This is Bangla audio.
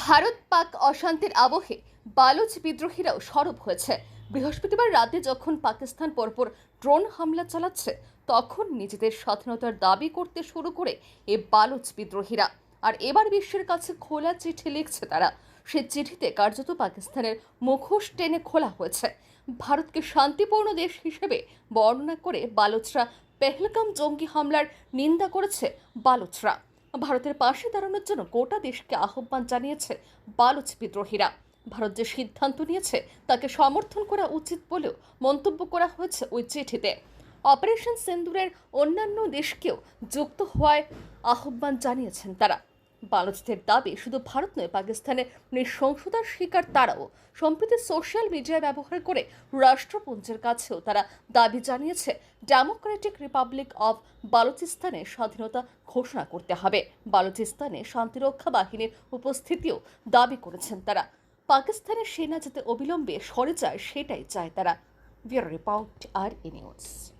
ভারত পাক অশান্তির আবহে বালুচ বিদ্রোহীরাও সরব হয়েছে। বৃহস্পতিবার রাতে যখন পাকিস্তান পরপর ড্রোন হামলা চালাচ্ছে, তখন নিজেদের স্বাধীনতার দাবি করতে শুরু করে এ বালুচ বিদ্রোহীরা। আর এবার বিশ্বের কাছে খোলা চিঠি লিখছে তারা। সে চিঠিতে কার্যত পাকিস্তানের মুখোশ টেনে খোলা হয়েছে। ভারতকে শান্তিপূর্ণ দেশ হিসেবে বর্ণনা করে বালুচরা পেহলগাম জঙ্গি হামলার নিন্দা করেছে বালুচরা। ভারতের পাশে দাঁড়ানোর জন্য গোটা দেশকে আহ্বান জানিয়েছে বালুচ বিদ্রোহীরা। ভারত যে সিদ্ধান্ত নিয়েছে, তাকে সমর্থন করা উচিত বলেও মন্তব্য করা হয়েছে ওই চিঠিতে। অপারেশন সেন্দুরের অন্যান্য দেশকেও যুক্ত হওয়ায় আহ্বান জানিয়েছেন তারা। বালুচদের দাবি শুধু ভারত নয়, পাকিস্তানের নৃশংসতার শিকার তারাও। সম্প্রতি সোশ্যাল মিডিয়া ব্যবহার করে রাষ্ট্রপুঞ্জের কাছেও তারা দাবি জানিয়েছে, ডেমোক্রেটিক রিপাবলিক অফ বালুচিস্তানের স্বাধীনতা ঘোষণা করতে হবে। বালুচিস্তানে শান্তিরক্ষা বাহিনীর উপস্থিতিও দাবি করেছেন তারা। পাকিস্তানের সেনা যাতে অবিলম্বে সরে যায়, সেটাই চায় তারা। ব্যুরো রিপোর্ট, আর ই নিউজ।